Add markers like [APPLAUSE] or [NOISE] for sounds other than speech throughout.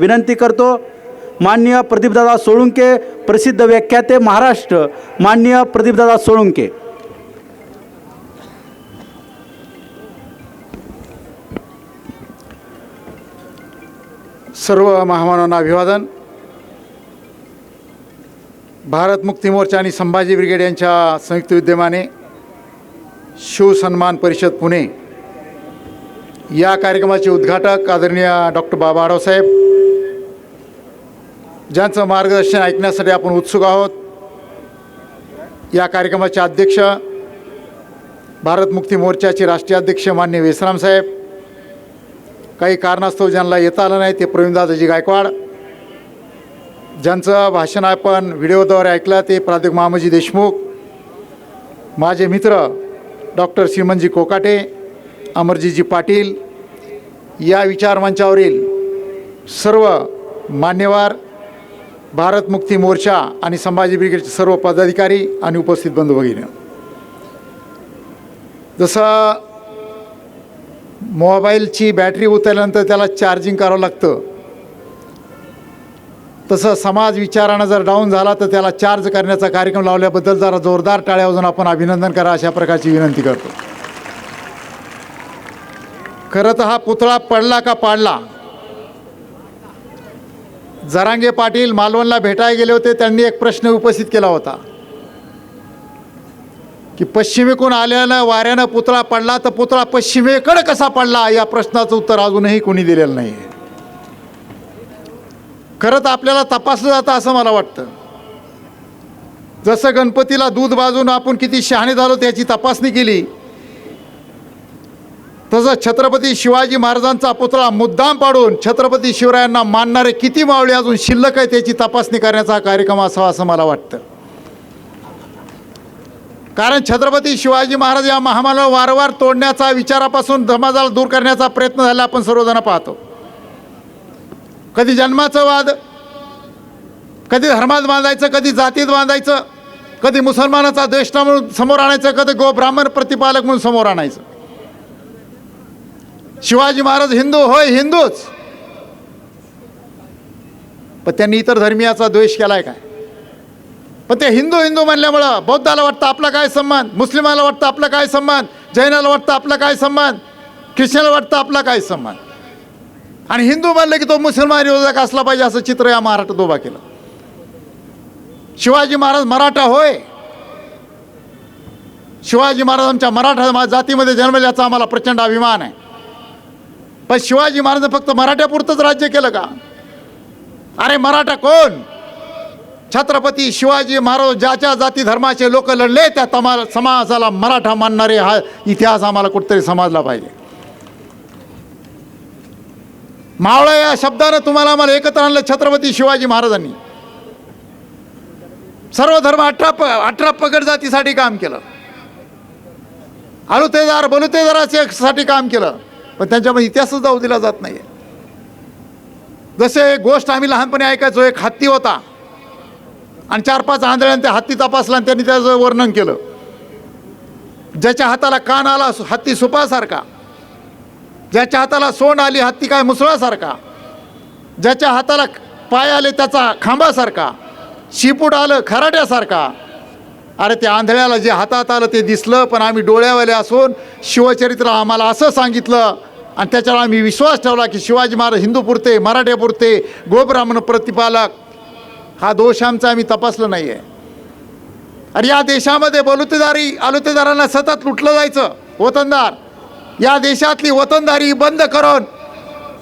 विनंती करतो. माननीय प्रदीपदादा सोळुंके प्रसिद्ध व्याख्याते महाराष्ट्र. माननीय प्रदीपदादा सोळुंके. सर्व महामानवांना अभिवादन. भारत मुक्ती मोर्चा आणि संभाजी ब्रिगेड यांच्या संयुक्त विद्यमाने शिवसन्मान परिषद पुणे. या कार्यक्रमाचे उद्घाटक आदरणीय डॉक्टर बाबा आडवसाहेब ज्यांचं मार्गदर्शन ऐकण्यासाठी आपण उत्सुक आहोत या कार्यक्रमाचे अध्यक्ष भारत मुक्ती मोर्चाचे राष्ट्रीय अध्यक्ष मान्य वेसराम साहेब. काही कारणास्तव ज्यांना येता आलं नाही ते प्रवीणदादाजी गायकवाड. ज्यांचं भाषण आपण व्हिडिओद्वारे ऐकलं ते प्राध्यापक मामाजी देशमुख. माझे मित्र डॉक्टर श्रीमनजी कोकाटे अमरजीजी पाटील. या विचारमंचावरील सर्व मान्यवर भारत मुक्ती मोर्चा आणि संभाजी ब्रिगेडचे सर्व पदाधिकारी आणि उपस्थित बंधू भगिनी. जसं मोबाईलची बॅटरी उतरल्यानंतर त्याला चार्जिंग करावं लागतं तसं समाज विचारानं जर डाऊन झाला तर त्याला चार्ज करण्याचा कार्यक्रम लावल्याबद्दल जरा जोरदार टाळ्या वाजून आपण अभिनंदन करा अशा प्रकारची विनंती करतो. खरं तर हा पुतळा पडला का पाडला? जरांगे पाटील मालवणला भेटायला गेले होते त्यांनी एक प्रश्न उपस्थित केला होता. की पश्चिमेकडून आल्यानं वाऱ्यानं पुतळा पडला तर पुतळा पश्चिमेकडे कसा पडला? या प्रश्नाचं उत्तर अजूनही कोणी दिलेलं नाही आहे खरं तर आपल्याला तपासलं जातं असं मला वाटतं. जसं गणपतीला दूध बाजून आपण किती शहाणे झालो त्याची तपासणी केली. तसं छत्रपती शिवाजी महाराजांचा पुतळा मुद्दाम पाडून छत्रपती शिवरायांना मानणारे किती मावळे अजून शिल्लक आहे त्याची तपासणी करण्याचा कार्यक्रम असावा असं मला वाटतं. कारण छत्रपती शिवाजी महाराज या महामाला वारंवार तोडण्याचा विचारापासून समाजाला दूर करण्याचा प्रयत्न झाला आपण सर्वजण पाहतो. कधी जन्माचं वाद कधी धर्मात बांधायचं कधी जातीत बांधायचं कधी मुसलमानाचा द्वेष म्हणून समोर आणायचं कधी गो ब्राह्मण प्रतिपालक म्हणून समोर आणायचं. शिवाजी महाराज हिंदू होय हिंदूच. पण त्यांनी इतर धर्मियाचा द्वेष केलाय काय? पण ते हिंदू हिंदू म्हणल्यामुळं बौद्धाला वाटतं आपला काय सन्मान मुस्लिमाला वाटतं आपला काय सन्मान जैनाला वाटतं आपला काय सन्मान ख्रिश्चनला वाटतं आपला काय सन्मान आणि हिंदू म्हणलं की तो मुसलमान विरोधक असला पाहिजे असं चित्र या महाराष्ट्रात उभा केलं. शिवाजी महाराज मराठा होय. शिवाजी महाराज आमच्या मराठा जातीमध्ये जन्मल्याचा आम्हाला प्रचंड अभिमान आहे. पण शिवाजी महाराज फक्त मराठ्यापुरतंच राज्य केलं का? अरे मराठा कोण? छत्रपती शिवाजी महाराज ज्याच्या जाती धर्माचे लोक लढले त्या तमा समाजाला मराठा मानणारे हा इतिहास आम्हाला कुठेतरी समजला पाहिजे. मावळा या शब्दानं तुम्हाला आम्हाला एकत्र आणलं छत्रपती शिवाजी महाराजांनी. सर्व धर्म अठरा प अठरा पगड जातीसाठी काम केलं. आलुतेदार बलुतेदारासाठी काम केलं. पण त्यांच्यामध्ये इतिहासच जाऊ दिला जात नाही जसे गोष्ट आम्ही लहानपणी ऐकायचो एक हत्ती होता. आणि चार पाच आंधळ्यांनी त्या हत्ती तपासला आणि त्यांनी त्याचं वर्णन केलं. ज्याच्या हाताला कान आला हत्ती सुपासारखा. ज्याच्या हाताला सोंड आली हत्ती काय मुसळासारखा. ज्याच्या हाताला पाय आले त्याचा खांबासारखा. शिपूट आलं खराट्यासारखा. अरे त्या आंधळ्याला जे हातात आलं ते दिसलं पण आम्ही डोळ्यावाले असून शिवचरित्र आम्हाला असं सांगितलं आणि त्याच्यावर आम्ही विश्वास ठेवला की शिवाजी महाराज हिंदूपुरते मराठ्यापुरते गोब्राह्मण प्रतिपालक हा दोष आमचा आम्ही तपासलं नाही आहे अरे या देशामध्ये बलुतेदारी आलुतेदारांना सतत लुटलं जायचं वतनदार. या देशातली वतनदारी बंद करून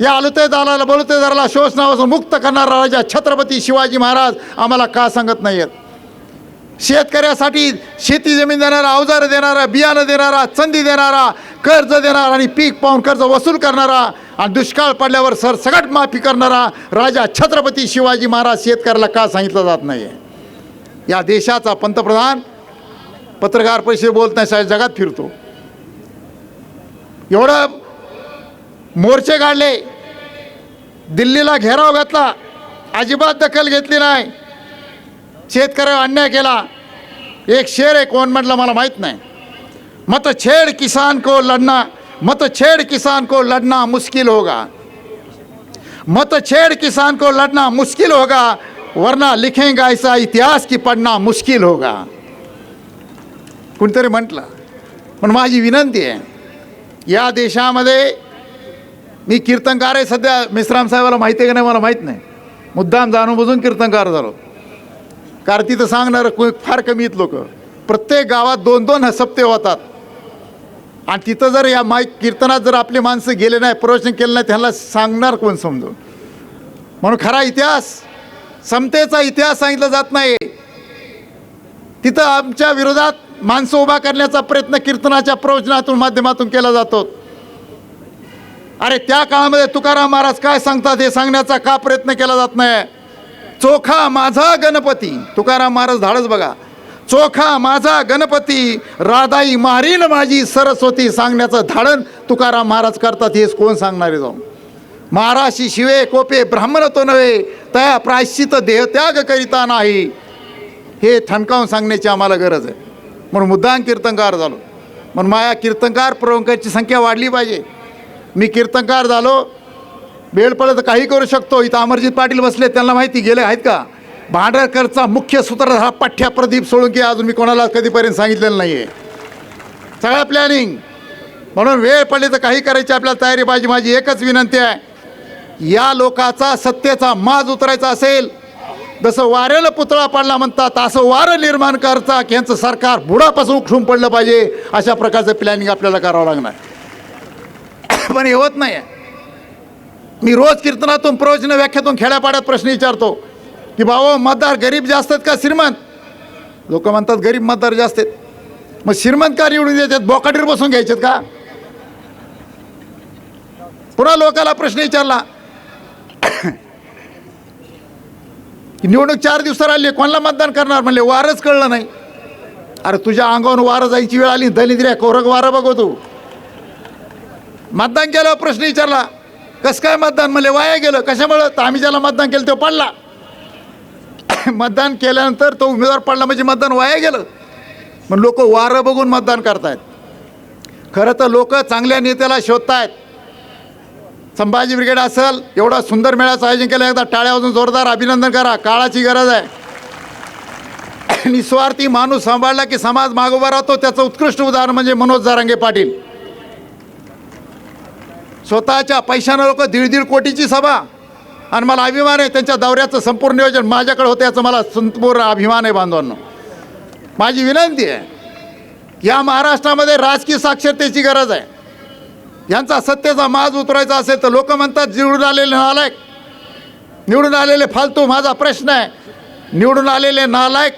या आलुतेदाराला बलुतेदाराला शोषणापासून मुक्त करणारा राजा छत्रपती शिवाजी महाराज आम्हाला का सांगत नाही आहेत शेतकऱ्यासाठी शेती जमीन देणारा अवजारं देणारा बियाणं देणारा संधी देणारा कर्ज देणारा आणि पीक पाहून कर्ज वसूल करणारा आणि दुष्काळ पडल्यावर सरसकट माफी करणारा राजा छत्रपती शिवाजी महाराज शेतकऱ्याला का सांगितलं जात नाही आहे या देशाचा पंतप्रधान पत्रकार परिषद बोलत नाही जगात फिरतो. एवढं मोर्चे काढले दिल्लीला घेराव घातला अजिबात दखल घेतली नाही. शेतकऱ्यावर अन्याय केला. एक शेर आहे कोण म्हटलं मला माहीत नाही. मत छेड किसान को लढना मत छेड किसान को लढना मुश्किल होगा. मत छेड़ किसान को लड़ना मुश्किल होगा वरना लिखेंगा ऐसा इतिहास की पढ़ना मुश्किल होगा. कुणीतरी म्हटलं. पण माझी विनंती आहे या देशामध्ये मी कीर्तनकार आहे सध्या मिश्राम साहेबाला माहिती आहे का नाही मला माहीत नाही. मुद्दाम जाणून बुजून कीर्तनकार झालो. कारण तिथं सांगणारं कोण फार कमी आहेत लोक. प्रत्येक गावात दोन दोन हसप्ते होतात. आणि तिथं जर या माईक कीर्तनात जर आपली माणसं गेले नाही प्रवचन केलं नाही त्यांना सांगणार कोण समजून? म्हणून खरा इतिहास समतेचा इतिहास सांगितला जात नाही. तिथं आमच्या विरोधात माणसं उभा करण्याचा प्रयत्न कीर्तनाच्या प्रवचनातून माध्यमातून केला जातो. अरे त्या काळामध्ये तुकाराम महाराज काय सांगतात हे सांगण्याचा का प्रयत्न केला जात नाही? चोखा माझा गणपती. तुकाराम महाराज धाडच बघा. चोखा माझा गणपती राधाई मारील माझी सरस्वती सांगण्याचं धाडण तुकाराम महाराज करतात हेच कोण सांगणारे जाऊन? महाराशी शिवे कोपे ब्राह्मण तो नव्हे तया प्रायश्चित देहत्याग करिता नाही. हे ठणकावून सांगण्याची आम्हाला गरज आहे. म्हणून मुद्दाम कीर्तनकार झालो. म्हणून माझ्या कीर्तनकार प्रमुखांची संख्या वाढली पाहिजे. मी कीर्तनकार झालो वेळ पडलं तर काही करू शकतो. इथं अमरजित पाटील बसले त्यांना माहिती गेले आहेत का? भांडरकरचा मुख्य सूत्रधार हा पाठ्या प्रदीप सोळंकी अजून मी कोणाला कधीपर्यंत सांगितलेलं नाही आहे सगळं प्लॅनिंग म्हणून वेळ पडली तर काही करायची आपल्याला तयारी पाहिजे. माझी एकच विनंती आहे या लोकाचा सत्तेचा माज उतरायचा असेल जसं वाऱ्याला पुतळा पडला म्हणतात असं वारं निर्माण करता की यांचं सरकार बुडापासून उठून पडलं पाहिजे अशा प्रकारचं प्लॅनिंग आपल्याला करावं लागणार. [COUGHS] पण हे होत नाही मी रोज कीर्तनातून प्रवचन व्याख्यातून खेड्यापाड्यात प्रश्न विचारतो की बाबा मतदार गरीब जास्त आहेत का श्रीमंत? लोक म्हणतात गरीब मतदार जास्त आहेत. मग श्रीमंत का निवडून द्यायच्यात बोकाटीवर बसून घ्यायचेत का? पुन्हा लोकाला प्रश्न विचारला. निवडणूक चार दिवसावर आली कोणाला मतदान करणार? म्हणले वारच कळलं नाही. अरे तुझ्या अंगावर वारं जायची वेळ आली दलित रे कोरक वारं बघो हो तू. मतदान केल्यावर प्रश्न विचारला. कसं काय मतदान? म्हणले वाया गेलं. कशामुळं? तर आम्ही ज्याला मतदान केलं तो पडला. [COUGHS] मतदान केल्यानंतर तो उमेदवार पडला म्हणजे मतदान वाया गेलं. मग लोक वारं बघून मतदान करतायत. खरं तर लोक चांगल्या नेत्याला शोधतायत. संभाजी ब्रिगेड असेल एवढा सुंदर मेळ्याचं आयोजन केलं. एकदा टाळ्या वाजून जोरदार अभिनंदन करा. काळाची गरज आहे. [COUGHS] निस्वार्थी माणूस सांभाळला की समाज मागोबा राहतो. त्याचं उत्कृष्ट उदाहरण म्हणजे मनोज जारांगे पाटील. स्वतःच्या पैशानं लोक दीड दीड कोटीची सभा. आणि मला अभिमान आहे त्यांच्या दौऱ्याचं संपूर्ण नियोजन माझ्याकडे होतं याचं मला संपूर्ण अभिमान आहे बांधवांनो. माझी विनंती आहे या महाराष्ट्रामध्ये राजकीय साक्षरतेची गरज आहे. यांचा सत्तेचा माज उतरायचा असेल तर लोक म्हणतात निवडून आलेले नालायक निवडून आलेले फालतू माझा प्रश्न आहे. निवडून आलेले नालायक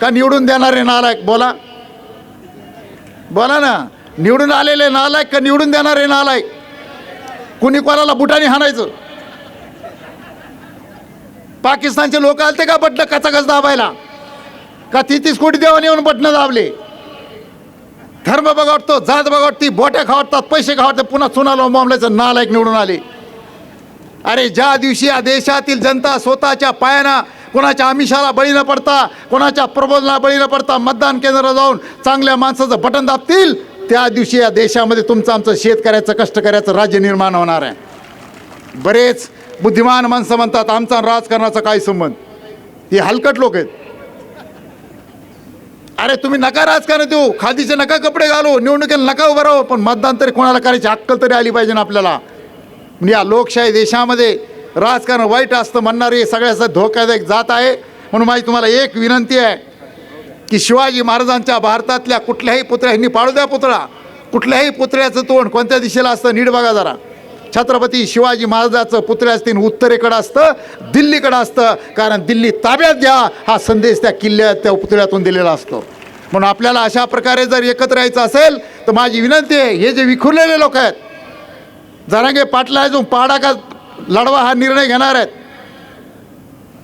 का निवडून देणारे नालायक? बोला. बोला ना. निवडून आलेले नालायक का निवडून देणारे नालायक? कुणी कोणाला बुटाने हाणायचं? पाकिस्तानचे लोक आलते का बटणं कचाकच दाबायला? का तीस कोटी देवाने येऊन बटणं दाबले? धर्म बघावतो जात बघावती बोट्या खावडतात पैसे खावडतात पुन्हा चुनाला मामल्याचं नालायक निवडून आले. अरे ज्या दिवशी या देशातील जनता स्वतःच्या पायानं कोणाच्या आमिषाला बळी न पडता कोणाच्या प्रबोधनाला बळी न पडता मतदान केंद्र जाऊन चांगल्या माणसाचं बटन दाबतील त्या दिवशी या देशामध्ये तुमचं आमचं शेतकऱ्याचं कष्टकऱ्याचं राज्य निर्माण होणार आहे. बरेच बुद्धिमान माणसं म्हणतात आमचा राजकारणाचा काय संबंध? हे हलकट लोक आहेत. अरे तुम्ही नका राजकारण देऊ खादीचे नका कपडे घालू निवडणुकीला नका उभं राहू पण मतदान तरी कोणाला करायची अक्कल तरी आली पाहिजे ना आपल्याला. या लोकशाही देशामध्ये राजकारण वाईट असतं म्हणणारे सगळ्याचा धोकादायक जात आहे म्हणून माझी तुम्हाला एक विनंती आहे की शिवाजी महाराजांच्या भारतातल्या कुठल्याही पुतळ्या ह्यांनी द्या पुतळा. कुठल्याही पुतळ्याचं तोंड कोणत्या दिशेला असतं नीट बघा जरा. छत्रपती शिवाजी महाराजाचं पुतळ्या असतील उत्तरेकडं असतं दिल्लीकडं असतं. कारण दिल्ली ताब्यात घ्या हा संदेश त्या किल्ल्यात त्या पुतळ्यातून दिलेला असतो. म्हणून आपल्याला अशा प्रकारे जर एकत्र यायचं असेल तर माझी विनंती आहे हे जे विखुरलेले लोक आहेत जरांगे पाटला अजून पाडा का लढवा हा निर्णय घेणार आहेत.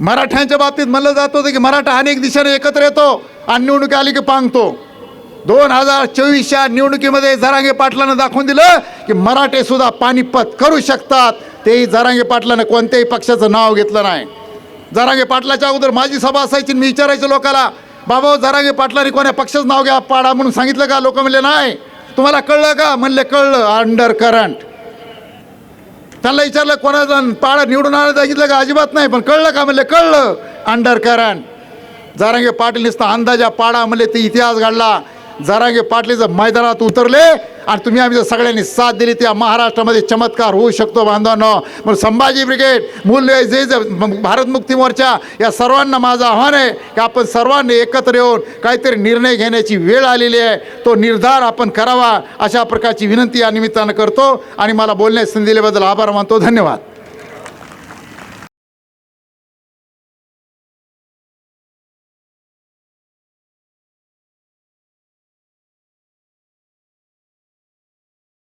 मराठ्यांच्या बाबतीत म्हणलं जात होतं की मराठा अनेक दिशेने एकत्र येतो आणि निवडणूक आली की पांगतो. दोन हजार चोवीसच्या निवडणुकीमध्ये जरांगे पाटलानं दाखवून दिलं की मराठे सुद्धा पानिपत करू शकतात. तेही जरांगे पाटलानं कोणत्याही पक्षाचं नाव घेतलं नाही. जरांगे पाटलाच्या अगोदर माझी सभा असायची मी विचारायचो लोकाला बाबा जरांगे पाटलाने कोण्या पक्षाचं नाव घ्या पाडा म्हणून सांगितलं का? लोक म्हणले नाही. तुम्हाला कळलं का? म्हणले कळलं अंडर करंट त्यांना विचारलं कोणाचा पाडा निवडून आलं सांगितलं का? अजिबात नाही पण कळलं का? म्हणले कळलं अंडर करंट जारांगे पाटील नुसता अंदाजा पाडा म्हणले ते इतिहास घडला. जारांगे पाटलीचं मैदानात उतरले आणि तुम्ही आम्ही जर सगळ्यांनी साथ दिली त्या महाराष्ट्रामध्ये चमत्कार होऊ शकतो बांधवांनो. मग संभाजी ब्रिगेड मूल्य जे भारत मुक्ती मोर्चा या सर्वांना माझं आव्हान आहे की आपण सर्वांनी एकत्र येऊन काहीतरी निर्णय घेण्याची वेळ आलेली आहे. तो निर्धार आपण करावा अशा प्रकारची विनंती या निमित्तानं करतो. आणि मला बोलण्यास संधी दिल्याबद्दल आभार मानतो. धन्यवाद.